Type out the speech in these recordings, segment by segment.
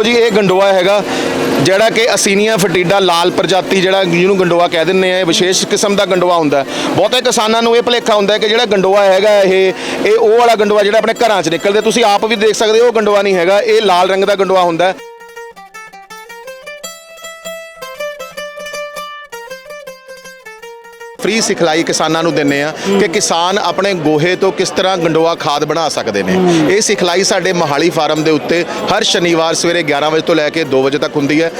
ਦੇਖੋ ਜੀ, ਇਹ ਗੰਡੋਆ ਹੈਗਾ, ਜਿਹੜਾ ਕਿ ਅਸੀਨੀਆ ਫਟੀਡਾ ਲਾਲ ਪ੍ਰਜਾਤੀ ਜਿਹੜਾ ਜਿਹਨੂੰ ਗੰਡੋਆ ਕਹਿ ਦਿੰਦੇ ਆ, ਇਹ ਵਿਸ਼ੇਸ਼ ਕਿਸਮ ਦਾ ਗੰਡੋਆ ਹੁੰਦਾ ਬਹੁਤੇ ਕਿਸਾਨਾਂ ਨੂੰ ਇਹ ਭੁਲੇਖਾ ਹੁੰਦਾ ਕਿ ਜਿਹੜਾ ਗੰਡੋਆ ਹੈਗਾ ਇਹ ਇਹ ਉਹ ਵਾਲਾ ਗੰਡੋਆ ਜਿਹੜਾ ਆਪਣੇ ਘਰਾਂ 'ਚ ਨਿਕਲਦੇ ਤੁਸੀਂ ਆਪ ਵੀ ਦੇਖ ਸਕਦੇ ਹੋ, ਉਹ ਗੰਡੋਆ ਨਹੀਂ ਹੈਗਾ, ਇਹ ਲਾਲ ਰੰਗ ਦਾ ਗੰਡੋਆ ਹੁੰਦਾ ਫ੍ਰੀ ਸਿਖਲਾਈ ਕਿਸਾਨਾਂ ਨੂੰ ਦਿੰਨੇ ਆ ਕਿ ਕਿਸਾਨ ਆਪਣੇ ਗੋਹੇ ਤੋਂ ਕਿਸ ਤਰ੍ਹਾਂ ਗੰਡੋਆ ਖਾਦ ਬਣਾ ਸਕਦੇ ਨੇ। ਇਹ ਸਿਖਲਾਈ ਸਾਡੇ ਮਹਾਲੀ ਫਾਰਮ ਦੇ ਉੱਤੇ ਹਰ ਸ਼ਨੀਵਾਰ ਸਵੇਰੇ 11 ਵਜੇ ਤੋਂ ਲੈ ਕੇ 2 ਵਜੇ ਤੱਕ ਹੁੰਦੀ ਹੈ।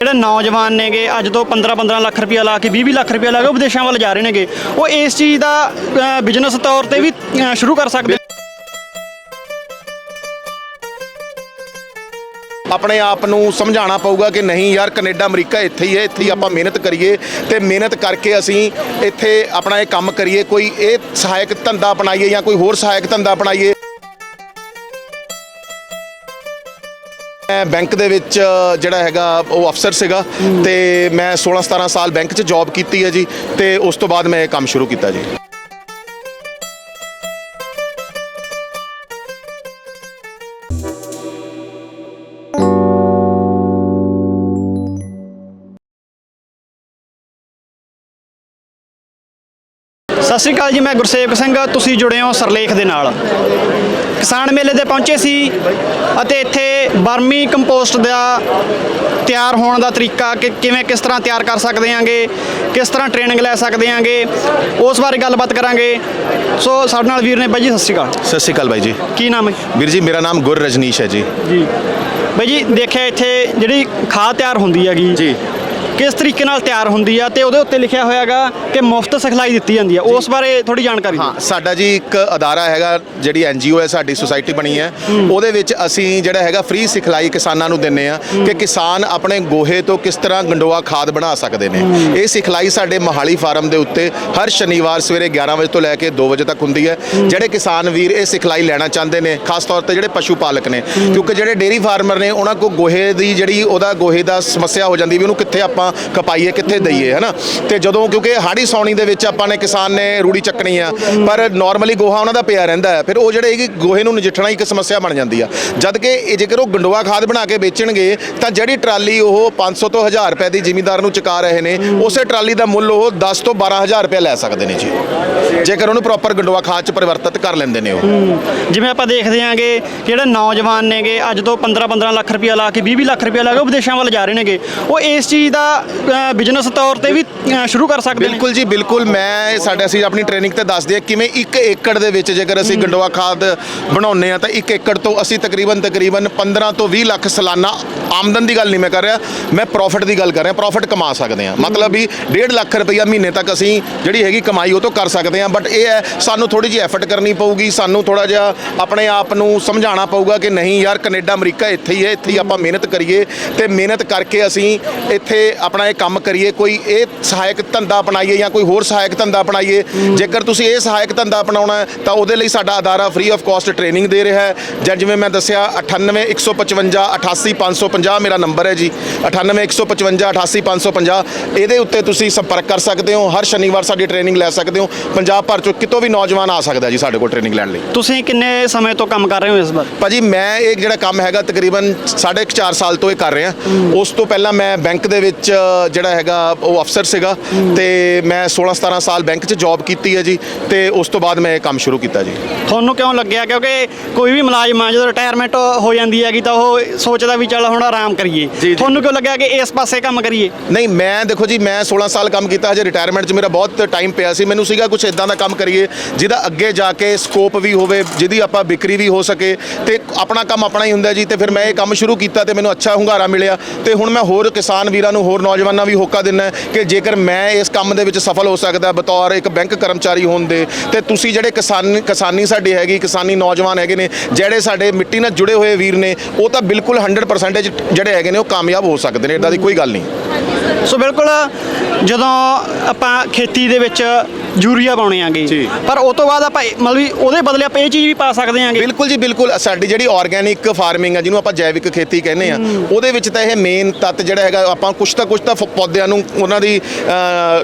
ਜਿਹੜੇ ਨੌਜਵਾਨ ਨੇਗੇ ਅੱਜ ਤੋਂ 15-15 ਲੱਖ ਰੁਪਇਆ ਲਾ ਕੇ 20-20 ਲੱਖ ਰੁਪਇਆ ਲਾ ਕੇ ਉਹ ਵਿਦੇਸ਼ਾਂ ਵੱਲ ਜਾ ਰਹੇ ਨੇਗੇ। ਉਹ ਇਸ ਚੀਜ਼ ਦਾ ਬਿਜ਼ਨਸ ਤੌਰ ਤੇ ਵੀ ਸ਼ੁਰੂ ਕਰ ਸਕਦੇ ਆਪਣੇ ਆਪ ਨੂੰ ਸਮਝਾਉਣਾ ਪਊਗਾ ਕਿ ਨਹੀਂ ਯਾਰ, ਕੈਨੇਡਾ, ਅਮਰੀਕਾ ਇੱਥੇ ਹੀ ਹੈ, ਇੱਥੇ ਹੀ ਆਪਾਂ ਮਿਹਨਤ ਕਰੀਏ ਤੇ ਮਿਹਨਤ ਕਰਕੇ ਅਸੀਂ ਇੱਥੇ ਆਪਣਾ ਇਹ ਕੰਮ ਕਰੀਏ, ਕੋਈ ਇਹ ਸਹਾਇਕ ਧੰਦਾ ਅਪਣਾਈਏ ਜਾਂ ਕੋਈ ਹੋਰ ਸਹਾਇਕ ਧੰਦਾ ਅਪਣਾਈਏ। ਮੈਂ ਬੈਂਕ ਦੇ ਵਿੱਚ, ਜਿਹੜਾ ਹੈਗਾ, ਉਹ ਅਫਸਰ ਸੀਗਾ ਤੇ ਮੈਂ 16 17 ਸਾਲ ਬੈਂਕ 'ਚ ਜੌਬ ਕੀਤੀ ਹੈ ਜੀ ਤੇ ਉਸ ਤੋਂ ਬਾਅਦ ਮੈਂ ਇਹ ਕੰਮ ਸ਼ੁਰੂ ਕੀਤਾ ਜੀ। ਸਤਿ ਸ਼੍ਰੀ ਅਕਾਲ ਜੀ ਮੈਂ ਗੁਰਸੇਵਕ ਸਿੰਘ ਤੁਸੀਂ ਜੁੜੇ ਹੋ ਸਰਲੇਖ ਦੇ ਨਾਲ। ਕਿਸਾਨ ਮੇਲੇ ਤੇ ਪਹੁੰਚੇ ਸੀ ਅਤੇ ਇੱਥੇ ਬਰਮੀ ਕੰਪੋਸਟ ਦਾ ਤਿਆਰ ਹੋਣ ਦਾ ਤਰੀਕਾ ਕਿ ਕਿਵੇਂ ਕਿਸ ਤਰ੍ਹਾਂ ਤਿਆਰ ਕਰ ਸਕਦੇ ਆਂਗੇ ਕਿਸ ਤਰ੍ਹਾਂ ਟ੍ਰੇਨਿੰਗ ਲੈ ਸਕਦੇ ਆਂਗੇ ਉਸ ਬਾਰੇ ਗੱਲਬਾਤ ਕਰਾਂਗੇ। ਸੋ ਸਾਡੇ ਨਾਲ ਵੀਰ ਨੇ ਬਾਈ ਜੀ ਸਤਿ ਸ਼੍ਰੀ ਅਕਾਲ। ਸਤਿ ਸ਼੍ਰੀ ਅਕਾਲ ਬਾਈ ਜੀ। ਕੀ ਨਾਮ ਹੈ? ਵੀਰ ਜੀ ਮੇਰਾ ਨਾਮ ਗੁਰ ਰਜਨੀਸ਼ ਹੈ ਜੀ। ਜੀ। ਬਾਈ ਜੀ ਦੇਖਿਆ ਇੱਥੇ ਜਿਹੜੀ ਖਾਦ ਤਿਆਰ ਹੁੰਦੀ ਹੈਗੀ ਜੀ। ਕਿਸ ਤਰੀਕੇ ਨਾਲ ਤਿਆਰ ਹੁੰਦੀ ਆ ਤੇ ਉਹਦੇ ਉੱਤੇ ਲਿਖਿਆ ਹੋਇਆਗਾ ਕਿ ਮੁਫਤ ਸਿਖਲਾਈ ਦਿੱਤੀ ਜਾਂਦੀ ਆ। ਉਸ ਬਾਰੇ ਥੋੜੀ ਜਾਣਕਾਰੀ ਦਿਓ। ਹਾਂ ਸਾਡਾ ਜੀ ਇੱਕ ਅਦਾਰਾ ਹੈਗਾ ਜਿਹੜੀ ਐਨਜੀਓ ਹੈ ਸਾਡੀ ਸੁਸਾਇਟੀ ਬਣੀ ਹੈ। ਉਹਦੇ ਵਿੱਚ ਅਸੀਂ ਜਿਹੜਾ ਹੈਗਾ ਫ੍ਰੀ ਸਿਖਲਾਈ ਕਿਸਾਨਾਂ ਨੂੰ ਦਿੰਨੇ ਆ ਕਿ ਕਿਸਾਨ ਆਪਣੇ ਗੋਹੇ ਤੋਂ ਕਿਸ ਤਰ੍ਹਾਂ ਗੰਡੋਆ ਖਾਦ ਬਣਾ ਸਕਦੇ ਨੇ। ਇਹ ਸਿਖਲਾਈ ਸਾਡੇ ਮਹਾਲੀ ਫਾਰਮ ਦੇ ਉੱਤੇ ਹਰ ਸ਼ਨੀਵਾਰ ਸਵੇਰੇ 11 ਵਜੇ ਤੋਂ ਲੈ ਕੇ 2 ਵਜੇ ਤੱਕ ਹੁੰਦੀ ਹੈ। ਜਿਹੜੇ ਕਿਸਾਨ ਵੀਰ ਇਹ ਸਿਖਲਾਈ ਲੈਣਾ ਚਾਹੁੰਦੇ ਨੇ ਖਾਸ ਤੌਰ ਤੇ ਜਿਹੜੇ ਪਸ਼ੂ ਪਾਲਕ ਨੇ ਕਿਉਂਕਿ ਜਿਹੜੇ ਡੇਰੀ ਫਾਰਮਰ ਨੇ ਉਹਨਾਂ ਕੋ ਗੋਹੇ ਦੀ ਜਿਹੜੀ ਉਹਦਾ ਗੋਹੇ ਦਾ ਸਮੱਸਿਆ ਹੋ ਜਾਂਦੀ ਵੀ ਉਹਨੂੰ ਕਿੱਥੇ ਆਪਾਂ ਖਪਾਈਏ ਕਿੱਥੇ ਦਈਏ ਹਨਾ ਤੇ ਜਦੋਂ ਕਿਉਂਕਿ ਹਾੜੀ ਸੌਣੀ ਦੇ ਵਿੱਚ ਆਪਾਂ ਨੇ ਕਿਸਾਨ ਨੇ ਰੂੜੀ ਚੱਕਣੀ ਆ, ਪਰ ਨਾਰਮਲੀ ਗੋਹਾ ਉਹਨਾਂ ਦਾ ਪਿਆ ਰਹਿੰਦਾ ਹੈ। ਫਿਰ ਉਹ ਜਿਹੜੇ ਹੈਗੀ ਗੋਹੇ ਨੂੰ ਨਜਿੱਠਣਾ ਇੱਕ ਸਮੱਸਿਆ ਬਣ ਜਾਂਦੀ ਆ। ਜਦ ਕਿ ਇਹ ਜੇਕਰ ਉਹ ਗੰਡੋਆ ਖਾਦ ਬਣਾ ਕੇ ਵੇਚਣਗੇ, ਤਾਂ ਜਿਹੜੀ ਟਰਾਲੀ ਉਹ 500 ਤੋਂ 1000 ਰੁਪਏ ਦੀ ਜਿਮੀਦਾਰ ਨੂੰ ਚੁਕਾ ਰਹੇ ਨੇ, ਉਸੇ ਟਰਾਲੀ ਦਾ ਮੁੱਲ ਉਹ 10 ਤੋਂ 12000 ਰੁਪਏ ਲੈ ਸਕਦੇ ਨੇ ਜੀ। ਜੇਕਰ ਉਹਨੂੰ ਪ੍ਰੋਪਰ ਗੰਡੋਆ ਖਾਦ ਚ ਪਰਿਵਰਤਿਤ ਕਰ ਲੈਂਦੇ ਨੇ ਉਹ। ਜਿਵੇਂ ਆਪਾਂ ਦੇਖਦੇ ਆਂਗੇ ਜਿਹੜੇ ਨੌਜਵਾਨ ਨੇਗੇ, ਅੱਜ ਤੋਂ 15-15 ਲੱਖ ਰੁਪਇਆ ਲਾ ਕੇ 20-20 ਲੱਖ ਰੁਪਇਆ ਲਾ ਕੇ ਉਹ ਵਿਦੇਸ਼ਾਂ ਵੱਲ ਜਾ ਰਹੇ ਨੇਗੇ। ਉਹ ਇਸ ਚੀਜ਼ ਦਾ ਬਿਜ਼ਨਸ ਤੌਰ ਤੇ ਵੀ ਸ਼ੁਰੂ ਕਰ ਸਕਦੇ ਨੇ। ਬਿਲਕੁਲ ਜੀ ਬਿਲਕੁਲ। ਮੈਂ ਸਾਡੇ ਅਸੀਂ ਆਪਣੀ ਟ੍ਰੇਨਿੰਗ ਤੇ ਦੱਸਦੇ ਆ ਕਿਵੇਂ 1 ਏਕੜ ਦੇ ਵਿੱਚ ਜੇਕਰ ਅਸੀਂ ਗੰਡੋਆ ਖਾਦ ਬਣਾਉਂਦੇ ਆ ਤਾਂ 1 ਏਕੜ ਤੋਂ ਅਸੀਂ ਤਕਰੀਬਨ ਤਕਰੀਬਨ 15 ਤੋਂ 20 ਲੱਖ ਸਾਲਾਨਾ ਆਮਦਨ ਦੀ ਗੱਲ ਨਹੀਂ ਮੈਂ ਕਰ ਰਿਹਾ। ਮੈਂ ਪ੍ਰੋਫਿਟ ਦੀ ਗੱਲ ਕਰ ਰਿਹਾ ਪ੍ਰੋਫਿਟ ਕਮਾ ਸਕਦੇ ਆ ਮਤਲਬ ਵੀ 1.5 ਲੱਖ ਰੁਪਈਆ ਮਹੀਨੇ ਤੱਕ ਅਸੀਂ ਜਿਹੜੀ ਹੈਗੀ ਕਮਾਈ ਉਹ ਤੋਂ ਕਰ ਸਕਦੇ ਆ ਬਟ ਇਹ ਹੈ ਸਾਨੂੰ ਥੋੜੀ ਜਿਹੀ ਐਫਰਟ ਕਰਨੀ ਪਊਗੀ ਸਾਨੂੰ ਥੋੜਾ ਜਿਹਾ ਆਪਣੇ ਆਪ ਨੂੰ ਸਮਝਾਉਣਾ ਪਊਗਾ ਕਿ ਨਹੀਂ ਯਾਰ ਕੈਨੇਡਾ ਅਮਰੀਕਾ ਇੱਥੇ ਹੀ ਹੈ ਇੱਥੇ ਹੀ ਆਪਾਂ ਮਿਹਨਤ ਕਰੀਏ। ਤੇ ਮਿਹਨਤ ਕਰਕੇ ਅਸੀਂ ਇੱਥੇ ਆਪਣਾ ਇਹ ਕੰਮ ਕਰੀਏ ਕੋਈ ਇਹ ਸਹਾਇਕ ਧੰਦਾ ਅਪਣਾਈਏ ਜਾਂ ਕੋਈ ਹੋਰ ਸਹਾਇਕ ਧੰਦਾ ਅਪਣਾਈਏ ਜੇਕਰ ਤੁਸੀਂ ਇਹ ਸਹਾਇਕ ਧੰਦਾ ਅਪਣਾਉਣਾ ਤਾਂ ਉਹਦੇ ਲਈ ਸਾਡਾ ਅਦਾਰਾ ਫ੍ਰੀ ਆਫ ਕਾਸਟ ਟ੍ਰੇਨਿੰਗ ਦੇ ਰਿਹਾ ਹੈ। ਜਾਂ ਜਿਵੇਂ ਮੈਂ ਦੱਸਿਆ 98 155 88 550 ਮੇਰਾ ਨੰਬਰ ਹੈ ਜੀ। 98 155 88 550 ਇਹਦੇ ਉੱਤੇ ਤੁਸੀਂ ਸੰਪਰਕ ਕਰ ਸਕਦੇ ਹੋ ਹਰ ਸ਼ਨੀਵਾਰ ਸਾਡੀ ਟ੍ਰੇਨਿੰਗ ਲੈ ਸਕਦੇ ਹੋ। ਪੰਜਾਬ ਭਰ ਚੋਂ ਕਿਤੋਂ ਵੀ ਨੌਜਵਾਨ ਆ ਸਕਦਾ ਜੀ ਸਾਡੇ ਕੋਲ ਟ੍ਰੇਨਿੰਗ ਲੈਣ ਲਈ। ਤੁਸੀਂ ਕਿੰਨੇ ਸਮੇਂ ਤੋਂ ਕੰਮ ਕਰ ਰਹੇ ਹੋ ਇਸ ਬਾਰੇ ਭਾਜੀ ਮੈਂ ਇਹ ਜਿਹੜਾ ਕੰਮ ਹੈਗਾ ਤਕਰੀਬਨ 4.5 ਸਾਲ ਤੋਂ ਇਹ ਕਰ ਰਿਹਾ। ਉਸ ਤੋਂ ਪਹਿਲਾਂ ਮੈਂ ਬੈਂਕ ਦੇ ਵਿੱਚ ਜਿਹੜਾ ਹੈਗਾ ਉਹ ਅਫਸਰ ਸੀਗਾ ਤੇ ਮੈਂ 16 17 ਸਾਲ ਬੈਂਕ 'ਚ ਜੌਬ ਕੀਤੀ ਹੈ ਜੀ ਤੇ ਉਸ ਤੋਂ ਬਾਅਦ ਮੈਂ ਇਹ ਕੰਮ ਸ਼ੁਰੂ ਕੀਤਾ ਜੀ। ਤੁਹਾਨੂੰ ਕਿਉਂ ਲੱਗਿਆ? ਕਿਉਂਕਿ ਕੋਈ ਵੀ ਮੁਲਾਜ਼ਮ ਆ ਜਦੋਂ ਰਿਟਾਇਰਮੈਂਟ ਹੋ ਜਾਂਦੀ ਹੈਗੀ ਤਾਂ ਉਹ ਸੋਚਦਾ ਵੀ ਚੱਲ ਹੁਣ ਆਰਾਮ ਕਰੀਏ। ਤੁਹਾਨੂੰ ਕਿਉਂ ਲੱਗਿਆ ਕਿ ਇਸ ਪਾਸੇ ਕੰਮ ਕਰੀਏ? ਨਹੀਂ ਮੈਂ ਦੇਖੋ ਜੀ ਮੈਂ 16 ਸਾਲ ਕੰਮ ਕੀਤਾ ਹਜੇ ਰਿਟਾਇਰਮੈਂਟ 'ਚ ਮੇਰਾ ਬਹੁਤ ਟਾਈਮ ਪਿਆ ਸੀ। ਮੈਨੂੰ ਸੀਗਾ ਕੁਝ ਇਦਾਂ ਦਾ ਕੰਮ ਕਰੀਏ ਜਿਹਦਾ ਅੱਗੇ ਜਾ ਕੇ ਸਕੋਪ ਵੀ ਹੋਵੇ ਜਿਹਦੀ ਆਪਾਂ ਵਿਕਰੀ ਵੀ ਹੋ ਸਕੇ ਤੇ ਆਪਣਾ ਕੰਮ ਆਪਣਾ ਹੀ ਹੁੰਦਾ ਜੀ। ਤੇ ਫਿਰ ਮੈਂ ਇਹ ਕੰਮ ਸ਼ੁਰੂ ਕੀਤਾ ਤੇ ਮੈਨੂੰ ਅੱਛਾ ਹੁੰਗਾਰਾ ਮਿਲਿਆ ਤੇ ਹੁਣ ਮੈਂ ਹੋਰ ਕਿਸਾਨ ਵੀਰਾਂ ਨੂੰ ਹੋਰ ਨੌਜਵਾਨਾਂ ਵੀ ਹੋਕਾ ਦਿੰਦਾ ਕਿ ਜੇਕਰ ਮੈਂ ਇਸ ਕੰਮ ਦੇ ਵਿੱਚ ਸਫਲ ਹੋ ਸਕਦਾ ਬਤੌਰ ਇੱਕ ਬੈਂਕ ਕਰਮਚਾਰੀ ਹੋਣ ਦੇ ਤੇ ਤੁਸੀਂ ਜਿਹੜੇ ਕਿਸਾਨ ਕਿਸਾਨੀ ਸਾਡੀ ਹੈਗੀ ਕਿਸਾਨੀ ਨੌਜਵਾਨ ਹੈਗੇ ਨੇ ਜਿਹੜੇ ਸਾਡੇ ਮਿੱਟੀ ਨਾਲ ਜੁੜੇ ਹੋਏ ਵੀਰ ਨੇ ਉਹ ਤਾਂ ਬਿਲਕੁਲ 100% ਜਿਹੜੇ ਹੈਗੇ ਨੇ ਉਹ ਕਾਮਯਾਬ ਹੋ ਸਕਦੇ ਨੇ ਇਦਾਂ ਦੀ ਕੋਈ ਗੱਲ ਨਹੀਂ। ਸੋ ਬਿਲਕੁਲ ਜਦੋਂ ਆਪਾਂ ਖੇਤੀ ਦੇ ਵਿੱਚ ਯੂਰੀਆ ਪਾਉਣੇ ਆਂਗੇ। ਜੀ। ਪਰ ਉਸ ਤੋਂ ਬਾਅਦ ਆਪਾਂ ਇਹ- ਮਤਲਬ ਵੀ ਉਹਦੇ ਬਦਲੇ ਆਪਾਂ ਇਹ ਚੀਜ਼ ਵੀ ਪਾ ਸਕਦੇ ਆਂਗੇ। ਬਿਲਕੁਲ ਜੀ ਬਿਲਕੁਲ। ਸਾਡੀ ਜਿਹੜੀ ਆਰਗੇਨਿਕ ਫਾਰਮਿੰਗ ਹੈ ਜਿਹਨੂੰ ਆਪਾਂ ਜੈਵਿਕ ਖੇਤੀ ਕਹਿੰਦੇ ਆ ਉਹਦੇ ਵਿੱਚ ਤਾਂ ਇਹ ਮੇਨ ਤੱਤ ਜਿਹੜਾ ਹੈਗਾ ਆਪਾਂ ਕੁਛ ਤਾਂ ਕੁਛ ਤਾਂ ਫ- ਪੌਦਿਆਂ ਨੂੰ ਉਹਨਾਂ ਦੀ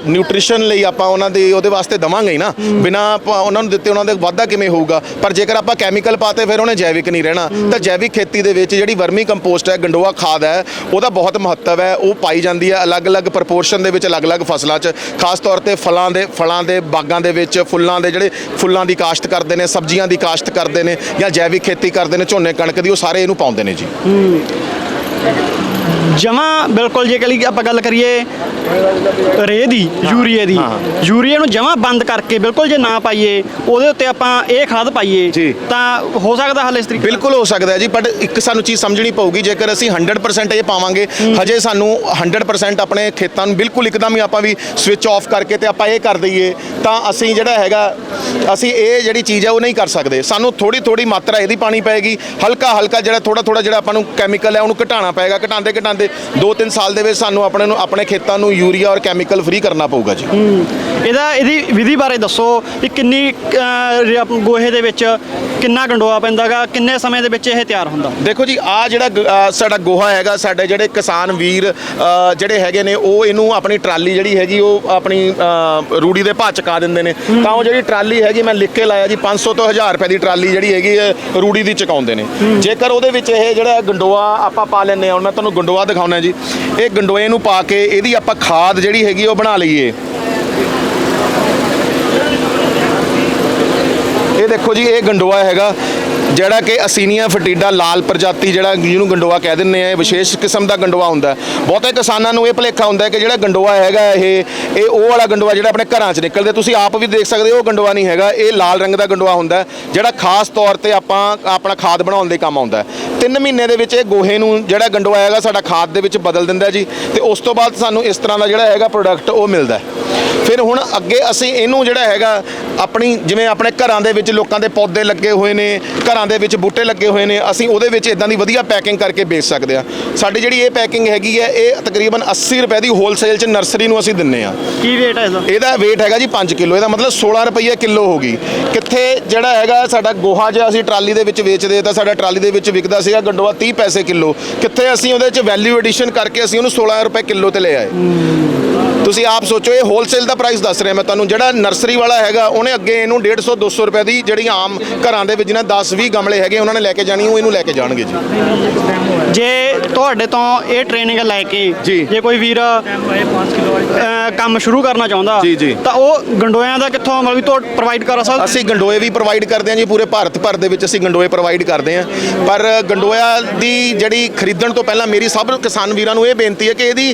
ਨਿਊਟ੍ਰੀਸ਼ਨ ਲਈ ਆਪਾਂ ਉਹਨਾਂ ਦੀ ਉਹਦੇ ਵਾਸਤੇ ਦਵਾਂਗੇ ਹੀ ਨਾ। ਬਿਨਾ ਉਹਨਾਂ ਨੂੰ ਦਿੱਤੇ ਉਹਨਾਂ ਦੇ ਵਾਧਾ ਕਿਵੇਂ ਹੋਊਗਾ? ਪਰ ਜੇਕਰ ਆਪਾਂ ਕੈਮੀਕਲ ਪਾਤੇ ਫਿਰ ਉਹਨੇ ਜੈਵਿਕ ਨਹੀਂ ਰਹਿਣਾ। ਤਾਂ ਜੈਵਿਕ ਖੇਤੀ ਦੇ ਵਿੱਚ ਜਿਹੜੀ ਵਰਮੀ ਕੰਪੋਸਟ ਹੈ ਗੰਡੋਆ ਖਾਦ ਹੈ ਉਹਦਾ ਬਹੁਤ ਮਹੱਤਵ ਹੈ। ਉਹ ਪਾਈ ਜਾਂਦੀ ਹੈ ਅਲੱਗ-ਅਲੱਗ ਪ੍ਰਪੋਰਸ਼ਨ ਦੇ ਵਿੱਚ ਅਲੱਗ-ਅਲੱਗ ਫਸਲਾਂ 'ਚ। ਖਾਸ ਤੌਰ ਤੇ ਫਲਾਂ ਦੇ ਫਲਾਂ ਦੇ ਬਾਗਾਂ ਦੇ ਵਿੱਚ ਫੁੱਲਾਂ ਦੇ ਜਿਹੜੇ ਫੁੱਲਾਂ ਦੀ ਕਾਸ਼ਤ ਕਰਦੇ ਨੇ, ਸਬਜ਼ੀਆਂ ਦੀ ਕਾਸ਼ਤ ਕਰਦੇ ਨੇ ਜਾਂ ਜੈਵਿਕ ਖੇਤੀ ਕਰਦੇ ਨੇ, ਝੋਨੇ ਕਣਕ ਦੀ, ਉਹ ਸਾਰੇ ਇਹਨੂੰ ਪਾਉਂਦੇ ਨੇ ਜੀ। ਜਮਾ ਬਿਲਕੁਲ ਜੇ ਕਲੀ ਆਪਾਂ ਗੱਲ ਕਰੀਏ ਰੇ ਦੀ ਯੂਰੀਏ ਦੀ। ਯੂਰੀਏ ਨੂੰ ਜਮਾ ਬੰਦ ਕਰਕੇ ਬਿਲਕੁਲ ਜੇ ਨਾ ਪਾਈਏ ਉਹਦੇ ਉੱਤੇ ਆਪਾਂ ਇਹ ਖਾਦ ਪਾਈਏ। ਤਾਂ ਹੋ ਸਕਦਾ ਹੱਲ ਇਸ ਤਰੀਕੇ ਬਿਲਕੁਲ ਹੋ ਸਕਦਾ ਜੀ ਬਟ ਇੱਕ ਸਾਨੂੰ ਚੀਜ਼ ਸਮਝਣੀ ਪਊਗੀ ਜੇਕਰ ਅਸੀਂ 100% ਇਹ ਪਾਵਾਂਗੇ ਹਜੇ ਸਾਨੂੰ 100% ਆਪਣੇ ਖੇਤਾਂ ਨੂੰ ਬਿਲਕੁਲ ਇੱਕਦਮ ਹੀ ਆਪਾਂ ਵੀ ਸਵਿਚ ਆਫ ਕਰਕੇ ਤੇ ਆਪਾਂ ਇਹ ਕਰ ਦਈਏ ਤਾਂ ਅਸੀਂ ਜਿਹੜਾ ਹੈਗਾ ਅਸੀਂ ਇਹ ਜਿਹੜੀ ਚੀਜ਼ ਹੈ ਉਹ ਨਹੀਂ ਕਰ ਸਕਦੇ ਸਾਨੂੰ ਥੋੜੀ ਥੋੜੀ ਮਾਤਰਾ ਇਹਦੀ ਪਾਣੀ ਪਏਗੀ ਹਲਕਾ ਹਲਕਾ ਜਿਹੜਾ ਥੋੜਾ ਥੋੜਾ ਜਿਹੜਾ ਆਪਾਂ ਨੂੰ ਕੈਮੀਕਲ ਹੈ ਉਹਨੂੰ ਘਟਾਉਣਾ ਪਏਗਾ ਘਟਾਉਂਦੇ ਘਟਾਉਂਦੇ 2-3 ਸਾਲ ਦੇ ਵਿੱਚ ਸਾਨੂੰ ਆਪਣੇ ਨੂੰ, ਆਪਣੇ ਖੇਤਾਂ ਨੂੰ ਯੂਰੀਆ ਔਰ ਕੈਮੀਕਲ ਫ੍ਰੀ ਕਰਨਾ ਪਊਗਾ ਜੀ। ਇਹਦਾ, ਇਹਦੀ ਵਿਧੀ ਬਾਰੇ ਦੱਸੋ ਕਿ ਕਿੰਨੀ ਗੋਹੇ ਦੇ ਵਿੱਚ ਕਿੰਨਾ ਗੰਡੋਆ ਪੈਂਦਾਗਾ ਕਿੰਨੇ ਸਮੇਂ ਦੇ ਵਿੱਚ ਇਹ ਤਿਆਰ ਹੁੰਦਾ? ਦੇਖੋ ਜੀ ਆ ਜਿਹੜਾ ਅ, ਸਾਡਾ ਗੋਹਾ ਹੈਗਾ ਸਾਡੇ ਜਿਹੜੇ ਕਿਸਾਨ ਵੀਰ ਅ, ਜਿਹੜੇ ਹੈਗੇ ਨੇ ਉਹ ਇਹਨੂੰ ਆਪਣੀ ਟਰਾਲੀ ਜਿਹੜੀ ਹੈਗੀ ਉਹ ਆਪਣੀ ਅ, ਰੂੜੀ ਦੇ ਭਾਅ ਚਕਾ ਦਿੰਦੇ ਨੇ। ਤਾਂ ਉਹ ਜਿਹੜੀ ਟਰਾਲੀ ਹੈਗੀ ਮੈਂ ਲਿਖ ਕੇ ਲਾਇਆ ਜੀ 500 ਤੋਂ 1000 ਰੁਪਏ ਦੀ ਟਰਾਲੀ ਜਿਹੜੀ ਹੈਗੀ ਹੈ ਰੂੜੀ ਦੀ ਚਕਾਉਂਦੇ ਨੇ। ਜੇਕਰ ਉਹਦੇ ਵਿੱਚ ਇਹ ਜਿਹੜਾ ਗੰਡੋਆ ਆਪਾਂ ਪਾ ਲੈਂਦੇ ਹਾਂ ਹੁਣ ਮੈਂ ਤੁਹਾਨੂੰ ਗੰਡੋਆ ਦਿਖਾਉਣਾ ਜੀ। ਇਹ ਗੰਡੋਏ ਨੂੰ ਪਾ ਕੇ ਇਹਦੀ ਆਪਾਂ ਖਾਦ ਜਿਹੜੀ ਹੈਗੀ ਉਹ ਬਣਾ ਲਈਏ। ਇਹ ਦੇਖੋ ਜੀ ਇਹ ਗੰਡੋਆ ਹੈਗਾ। ਜਿਹੜਾ ਕਿ ਅਸੀਨੀਆ ਫਟੀਡਾ ਲਾਲ ਪ੍ਰਜਾਤੀ ਜਿਹੜਾ ਜਿਹਨੂੰ ਗੰਡੋਆ ਕਹਿ ਦਿੰਦੇ ਆ, ਇਹ ਵਿਸ਼ੇਸ਼ ਕਿਸਮ ਦਾ ਗੰਡੋਆ ਹੁੰਦਾ ਬਹੁਤੇ ਕਿਸਾਨਾਂ ਨੂੰ ਇਹ ਭੁਲੇਖਾ ਹੁੰਦਾ ਕਿ ਜਿਹੜਾ ਗੰਡੋਆ ਹੈਗਾ ਇਹ ਇਹ ਉਹ ਵਾਲਾ ਗੰਡੋਆ ਜਿਹੜਾ ਆਪਣੇ ਘਰਾਂ 'ਚ ਨਿਕਲਦੇ ਤੁਸੀਂ ਆਪ ਵੀ ਦੇਖ ਸਕਦੇ ਹੋ ਉਹ ਗੰਡੋਆ ਨਹੀਂ ਹੈਗਾ, ਇਹ ਲਾਲ ਰੰਗ ਦਾ ਗੰਡੋਆ ਹੁੰਦਾ ਜਿਹੜਾ ਖਾਸ ਤੌਰ ਤੇ ਆਪਾਂ ਆਪਣਾ ਖਾਦ ਬਣਾਉਣ ਦੇ ਕੰਮ ਆਉਂਦਾ ਤਿੰਨ ਮਹੀਨੇ ਦੇ ਵਿੱਚ ਇਹ ਗੋਹੇ ਨੂੰ ਜਿਹੜਾ ਗੰਡੋਆ ਹੈਗਾ ਸਾਡਾ ਖਾਦ ਦੇ ਵਿੱਚ ਬਦਲ ਦਿੰਦਾ ਜੀ, ਤੇ ਉਸ ਤੋਂ ਬਾਅਦ ਸਾਨੂੰ ਇਸ ਤਰ੍ਹਾਂ ਦਾ ਜਿਹੜਾ ਹੈਗਾ ਪ੍ਰੋਡਕਟ ਉਹ ਮਿਲਦਾ ਫਿਰ ਹੁਣ ਅੱਗੇ ਅਸੀਂ ਇਹਨੂੰ ਜਿਹੜਾ ਹੈਗਾ, ਆਪਣੀ ਜਿਵੇਂ ਆਪਣੇ ਘਰਾਂ ਦੇ ਵਿੱਚ ਲੋਕਾਂ ਦੇ ਪੌਦੇ ਲੱਗੇ ਹੋਏ ਨੇ, ਘਰਾਂ ਦੇ ਵਿੱਚ ਬੂਟੇ ਲੱਗੇ ਹੋਏ ਨੇ ਅਸੀਂ ਉਹਦੇ ਵਿੱਚ ਇਦਾਂ ਦੀ ਵਧੀਆ ਪੈਕਿੰਗ ਕਰਕੇ ਵੇਚ ਸਕਦੇ ਆ ਸਾਡੀ ਜਿਹੜੀ ਇਹ ਪੈਕਿੰਗ ਹੈਗੀ ਹੈ ਇਹ ਤਕਰੀਬਨ 80 ਰੁਪਏ ਦੀ ਹੋਲਸੇਲ 'ਚ ਨਰਸਰੀ ਨੂੰ ਅਸੀਂ ਦਿੰਨੇ ਆ ਕੀ ਵੇਟ ਹੈ ਇਹਦਾ? ਇਹਦਾ weight ਹੈਗਾ ਜੀ 5 ਕਿਲੋ ਇਹਦਾ ਮਤਲਬ 16 ਰੁਪਏ ਕਿਲੋ ਹੋ ਗਈ। ਕਿੱਥੇ ਜਿਹੜਾ ਹੈਗਾ ਸਾਡਾ ਗੋਹਾ ਜਿਹਾ ਅਸੀਂ ਟਰਾਲੀ ਦੇ ਵਿੱਚ ਵੇਚਦੇ ਤਾਂ ਸਾਡਾ ਟਰਾਲੀ ਦੇ ਵਿੱਚ ਵਿਕਦਾ ਸੀਗਾ ਗੰਡੋਆ 30 ਪੈਸੇ ਕਿਲੋ। ਕਿੱਥੇ ਅਸੀਂ ਉਹਦੇ ਵਿੱਚ ਵੈਲਿਊ ਐਡੀਸ਼ਨ ਕਰਕੇ ਅਸੀਂ ਉਹਨੂੰ 16 ਰੁਪਏ ਕਿਲੋ ਤੇ ਲੈ ਆਏ। ਤੁਸੀਂ ਆਪ ਸੋਚੋ ਇਹ ਹੋਲਸੇਲ ਦਾ ਪ੍ਰਾਈਸ ਦੱਸ ਰਿਹਾ ਮੈਂ ਤੁਹਾਨੂੰ ਜਿਹੜਾ ਨਰਸਰੀ ਵਾਲਾ ਹੈਗਾ ਉਹਨੇ ਅੱਗੇ ਇਹਨੂੰ 150 200 ਰੁਪਏ ਦੀ ਜਿਹੜੀ ਆਮ ਘਰਾਂ ਦੇ ਵਿੱਚ ਜਿਹਨਾਂ 10 20 ਗਮਲੇ ਹੈਗੇ ਉਹਨਾਂ ਨੇ ਲੈ ਕੇ ਜਾਣੀ ਉਹ ਇਹਨੂੰ ਲੈ ਕੇ ਜਾਣਗੇ ਜੀ ਜੇ ਤੁਹਾਡੇ ਤੋਂ ਇਹ ਟ੍ਰੇਨਿੰਗ ਲੈ ਕੇ ਜੀ। ਕੋਈ ਵੀਰ ਕੰਮ ਸ਼ੁਰੂ ਕਰਨਾ ਚਾਹੁੰਦਾ। ਤਾਂ ਉਹ ਗੰਡੋਇਆਂ ਦਾ ਕਿੱਥੋਂ ਮਤਲਬ ਤੋਂ ਪ੍ਰੋਵਾਈਡ ਕਰ ਸਕਦਾ ਅਸੀਂ ਗੰਡੋਏ ਵੀ ਪ੍ਰੋਵਾਈਡ ਕਰਦੇ ਹਾਂ ਜੀ ਪੂਰੇ ਭਾਰਤ ਭਰ ਦੇ ਵਿੱਚ ਅਸੀਂ ਗੰਡੋਏ ਪ੍ਰੋਵਾਈਡ ਕਰਦੇ ਹਾਂ ਪਰ ਗੰਡੋਇਆ ਦੀ ਜਿਹੜੀ ਖਰੀਦਣ ਤੋਂ ਪਹਿਲਾਂ ਮੇਰੀ ਸਭ ਕਿਸਾਨ ਵੀਰਾਂ ਨੂੰ ਇਹ ਬੇਨਤੀ ਹੈ ਕਿ ਇਹਦੀ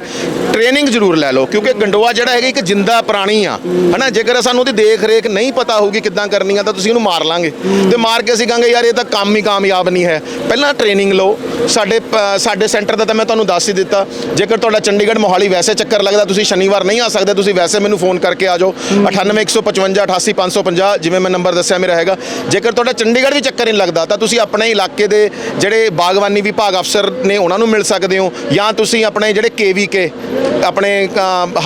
ਟ੍ਰੇਨਿੰਗ ਜ਼ਰੂਰ ਲੈ ਲਓ ਕਿਉਂਕਿ ਗੰਡੋਆ ਜਿਹੜਾ ਹੈਗਾ ਇੱਕ ਜਿੰਦਾ ਪ੍ਰਾਣੀ ਆ, ਹਨਾ? ਜੇਕਰ ਸਾਨੂੰ ਉਹਦੀ ਦੇਖ ਰੇਖ ਨਹੀਂ ਪਤਾ ਹੋਊਗੀ ਕਿੱਦਾਂ ਕਰਨੀ ਆ, ਤਾਂ ਤੁਸੀਂ ਉਹਨੂੰ ਮਾਰ ਲਾਂਗੇ। ਤੇ ਮਾਰ ਕੇ ਅਸੀਂ ਕਹਾਂਗੇ, ਯਾਰ, ਇਹ ਤਾਂ ਕੰਮ ਹੀ ਕਾਮਯਾਬ ਨਹੀਂ ਹੈ। ਪਹਿਲਾਂ ਟ੍ਰੇਨਿੰਗ ਲਓ। ਸਾਡੇ ਪ- ਸਾਡੇ ਸੈਂਟਰ ਦਾ ਤਾਂ ਮੈਂ ਤੁਹਾਨੂੰ ਦੱਸ ਹੀ ਦਿੱਤਾ। ਜੇਕਰ ਤੁਹਾਡਾ ਚੰਡੀਗੜ੍ਹ ਮੋਹਾਲੀ ਵੈਸੇ ਚੱਕਰ ਲੱਗਦਾ, ਤੁਸੀਂ ਸ਼ਨੀਵਾਰ ਨਹੀਂ ਆ ਸਕਦੇ, ਤੁਸੀਂ ਵੈਸੇ ਮੈਨੂੰ ਫੋਨ ਕਰਕੇ ਆ ਜਾਓ। 98155 88550 ਜਿਵੇਂ ਮੈਂ ਨੰਬਰ ਦੱਸਿਆ, ਮੇਰਾ ਹੈਗਾ। ਜੇਕਰ ਤੁਹਾਡਾ ਚੰਡੀਗੜ੍ਹ ਵੀ ਚੱਕਰ ਨਹੀਂ ਲੱਗਦਾ, ਤਾਂ ਤੁਸੀਂ ਆਪਣੇ ਇਲਾਕੇ ਦੇ ਜਿਹੜੇ ਬਾਗਬਾਨੀ ਵਿਭਾਗ ਅਫਸਰ ਨੇ, ਉਹਨਾਂ ਨੂੰ ਮਿਲ ਸਕਦੇ ਹੋ। ਜਾਂ ਤੁਸੀਂ ਆਪਣੇ ਜਿਹੜੇ ਕੇਵੀਕੇ ਆਪਣੇ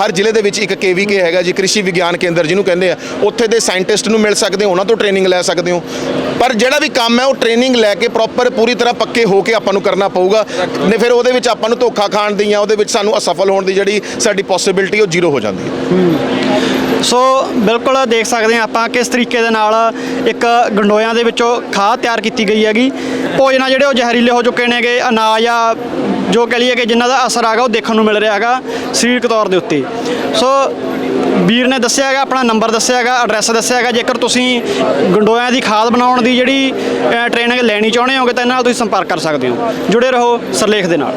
ਹਰ ਜ਼ਿਲ੍ਹੇ ਦੇ ਵਿੱਚ ਇੱਕ ਕੇਵੀਕੇ ਹੈਗਾ ਜੀ, ਕ੍ਰਿਸ਼ੀ ਵਿਗਿਆਨ ਕੇਂਦਰ ਜਿਹਨੂੰ ਕਹਿੰਦੇ ਆ। ਉੱਥੇ ਦੇ ਸਾਇੰਟਿਸਟ ਨੂੰ ਮਿਲ ਸਕਦੇ ਹੋ, ਉਹਨਾਂ ਤੋਂ ਟ੍ਰੇਨਿੰਗ ਲੈ ਸਕਦੇ ਹੋ। ਪਰ ਜਿਹੜਾ ਵੀ ਕੰਮ ਹੈ, ਉਹ ਟ੍ਰੇਨਿੰਗ ਲੈ ਕੇ ਪ੍ਰੋਪਰ ਪੂਰੀ ਤਰ੍ਹਾਂ ਪੱਕੇ ਹੋ ਕੇ ਆਪਾਂ ਨੂੰ ਕਰਨਾ ਪਊਗਾ। ਨੇ ਫਿਰ ਉਹਦੇ ਵਿੱਚ ਆਪਾਂ ਨੂੰ ਧੋਖਾ ਖਾਣ ਦੀ ਜਾਂ ਉਹਦੇ ਵਿੱਚ ਸਾਨੂੰ ਅਸਫਲ ਹੋਣ ਦੀ ਜਿਹੜੀ ਸਾਡੀ ਪੋਸਿਬਿਲਿਟੀ ਉਹ ਜ਼ੀਰੋ ਹੋ ਜਾਂਦੀ ਹੈ। ਸੋ ਬਿਲਕੁਲ ਦੇਖ ਸਕਦੇ ਹਾਂ ਆਪਾਂ ਕਿਸ ਤਰੀਕੇ ਦੇ ਨਾਲ ਇੱਕ ਗੰਡੋਇਆਂ ਦੇ ਵਿੱਚੋਂ ਖਾਦ ਤਿਆਰ ਕੀਤੀ ਗਈ ਹੈਗੀ। ਭੋਜਨ ਜਿਹੜੇ ਉਹ ਜ਼ਹਿਰੀਲੇ ਹੋ ਚੁੱਕੇ ਨੇਗੇ, ਅਨਾਜ ਆ, ਜੋ ਕਹ ਲਈਏ ਕਿ ਜਿਨ੍ਹਾਂ ਦਾ ਅਸਰ ਆਗਾ ਉਹ ਦੇਖਣ ਨੂੰ ਮਿਲ ਰਿਹਾ ਹੈਗਾ ਸਰੀਰਕ ਤੌਰ ਦੇ ਉੱਤੇ। ਸੋ ਵੀਰ ਨੇ ਦੱਸਿਆ ਹੈਗਾ, ਆਪਣਾ ਨੰਬਰ ਦੱਸਿਆ ਹੈਗਾ, ਐਡਰੈਸ ਦੱਸਿਆ ਹੈਗਾ, ਜੇਕਰ ਤੁਸੀਂ ਗੰਡੋਇਆਂ ਦੀ ਖਾਦ ਬਣਾਉਣ ਦੀ ਜਿਹੜੀ ਟ੍ਰੇਨਿੰਗ ਲੈਣੀ ਚਾਹੁੰਦੇ ਹੋਗੇ ਤਾਂ ਇਹਨਾਂ ਨਾਲ ਤੁਸੀਂ ਸੰਪਰਕ ਕਰ ਸਕਦੇ ਹੋ। ਜੁੜੇ ਰਹੋ ਸਰਲੇਖ ਦੇ ਨਾਲ।